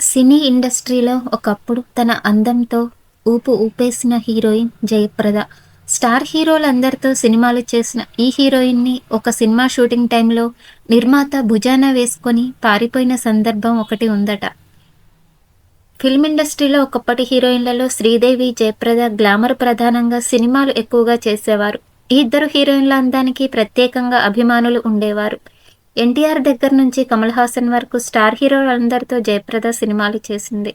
సినీ ఇండస్ట్రీలో ఒకప్పుడు తన అందంతో ఊపు ఊపేసిన హీరోయిన్ జయప్రద. స్టార్ హీరోలందరితో సినిమాలు చేసిన ఈ హీరోయిన్ని ఒక సినిమా షూటింగ్ టైంలో నిర్మాత భుజాన వేసుకొని పారిపోయిన సందర్భం ఒకటి ఉందట. ఫిల్మ్ ఇండస్ట్రీలో ఒకప్పటి హీరోయిన్లలో శ్రీదేవి జయప్రద గ్లామర్ ప్రధానంగా సినిమాలు ఎక్కువగా చేసేవారు. ఈ ఇద్దరు హీరోయిన్ల అందానికి ప్రత్యేకంగా అభిమానులు ఉండేవారు. ఎన్టీఆర్ దగ్గర నుంచి కమల్ హాసన్ వరకు స్టార్ హీరోలందరితో జయప్రద సినిమాలు చేసింది.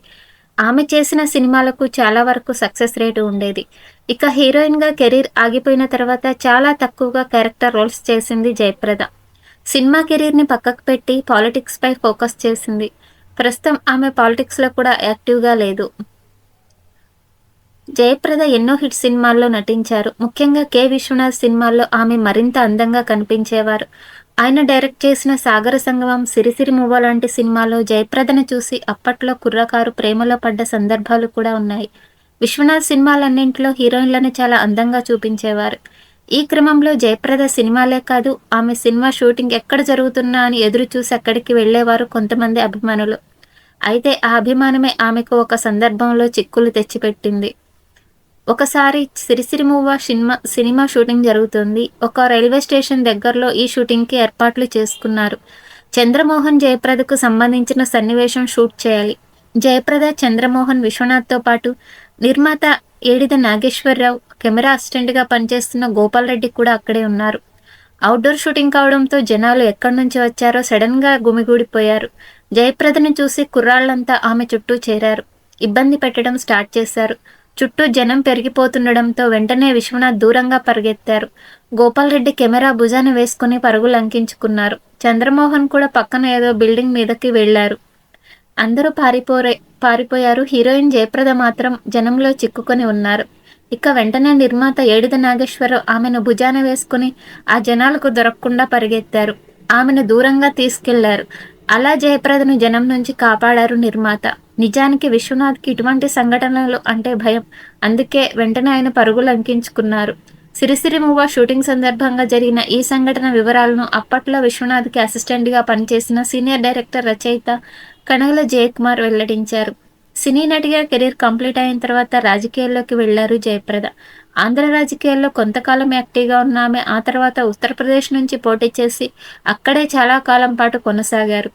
ఆమె చేసిన సినిమాలకు చాలా వరకు సక్సెస్ రేటు ఉండేది. ఇక హీరోయిన్గా కెరీర్ ఆగిపోయిన తర్వాత చాలా తక్కువగా క్యారెక్టర్ రోల్స్ చేసింది జయప్రద. సినిమా కెరీర్ని పక్కకు పెట్టి పాలిటిక్స్పై ఫోకస్ చేసింది. ప్రస్తుతం ఆమె పాలిటిక్స్లో కూడా యాక్టివ్గా లేదు. జయప్రద ఎన్నో హిట్ సినిమాల్లో నటించారు. ముఖ్యంగా కె. విశ్వనాథ్ సినిమాల్లో ఆమె మరింత అందంగా కనిపించేవారు. ఆయన డైరెక్ట్ చేసిన సాగర సంగమం సిరిసిరి మువ్వ లాంటి సినిమాలో జయప్రదను చూసి అప్పట్లో కుర్రకారు ప్రేమలో పడ్డ సందర్భాలు కూడా ఉన్నాయి. విశ్వనాథ్ సినిమాలన్నింటిలో హీరోయిన్లను చాలా అందంగా చూపించేవారు. ఈ క్రమంలో జయప్రద సినిమాలే కాదు ఆమె సినిమా షూటింగ్ ఎక్కడ జరుగుతున్నా అని ఎదురు చూసి అక్కడికి వెళ్ళేవారు కొంతమంది అభిమానులు. అయితే ఆ అభిమానమే ఆమెకు ఒక సందర్భంలో చిక్కులు తెచ్చిపెట్టింది. ఒకసారి సిరిసిరిమువ్వ సినిమా సినిమా షూటింగ్ జరుగుతుంది. ఒక రైల్వే స్టేషన్ దగ్గరలో ఈ షూటింగ్కి ఏర్పాట్లు చేసుకున్నారు. చంద్రమోహన్ జయప్రదకు సంబంధించిన సన్నివేశం షూట్ చేయాలి. జయప్రద చంద్రమోహన్ విశ్వనాథ్తో పాటు నిర్మాత ఏడిద నాగేశ్వరరావు కెమెరా అసిస్టెంట్గా పనిచేస్తున్న గోపాల్ రెడ్డి కూడా అక్కడే ఉన్నారు. అవుట్డోర్ షూటింగ్ కావడంతో జనాలు ఎక్కడి నుంచి వచ్చారో సడన్గా గుమిగూడిపోయారు. జయప్రదను చూసి కుర్రాళ్ళంతా ఆమె చుట్టూ చేరారు. ఇబ్బంది పెట్టడం స్టార్ట్ చేశారు. చుట్టూ జనం పెరిగిపోతుండడంతో వెంటనే విశ్వనాథ్ దూరంగా పరిగెత్తారు. గోపాల్రెడ్డి కెమెరా భుజాన వేసుకుని పరుగులు అంకించుకున్నారు చంద్రమోహన్ కూడా పక్కన ఏదో బిల్డింగ్ మీదకి వెళ్ళారు అందరూ పారిపోరే పారిపోయారు. హీరోయిన్ జయప్రద మాత్రం జనంలో చిక్కుకొని ఉన్నారు. ఇక వెంటనే నిర్మాత ఏడిద నాగేశ్వరరావు ఆమెను భుజాన వేసుకుని ఆ జనాలకు దొరకకుండా పరిగెత్తారు. ఆమెను దూరంగా తీసుకెళ్ళారు. అలా జయప్రదను జనం నుంచి కాపాడారు నిర్మాత. నిజానికి విశ్వనాథ్కి ఇటువంటి సంఘటనలు అంటే భయం. అందుకే వెంటనే ఆయన పరుగులు అంకించుకున్నారు. సిరిసిరి మూవా షూటింగ్ సందర్భంగా జరిగిన ఈ సంఘటన వివరాలను అప్పట్లో విశ్వనాథ్కి అసిస్టెంట్గా పనిచేసిన సీనియర్ డైరెక్టర్ రచయిత కనగల జయకుమార్ వెల్లడించారు. సినీ నటిగా కెరీర్ కంప్లీట్ అయిన తర్వాత రాజకీయాల్లోకి వెళ్ళారు జయప్రద. ఆంధ్ర రాజకీయాల్లో కొంతకాలం యాక్టివ్గా ఉన్న ఆమె ఆ తర్వాత ఉత్తరప్రదేశ్ నుంచి పోటీ చేసి అక్కడే చాలా కాలం పాటు కొనసాగారు.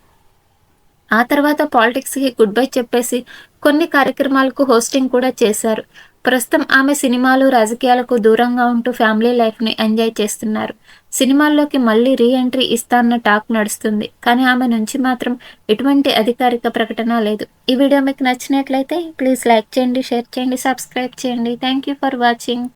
ఆ తర్వాత పాలిటిక్స్కి గుడ్ బై చెప్పేసి కొన్ని కార్యక్రమాలకు హోస్టింగ్ కూడా చేశారు. ప్రస్తుతం ఆమె సినిమాలు రాజకీయాలకు దూరంగా ఉంటూ ఫ్యామిలీ లైఫ్ని ఎంజాయ్ చేస్తున్నారు. సినిమాల్లోకి మళ్ళీ రీ ఎంట్రీ ఇస్తాన్న టాక్ నడుస్తుంది. కానీ ఆమె నుంచి మాత్రం ఎటువంటి అధికారిక ప్రకటన లేదు. ఈ వీడియో మీకు నచ్చినట్లయితే ప్లీజ్ లైక్ చేయండి షేర్ చేయండి సబ్స్క్రైబ్ చేయండి. Thank you for watching.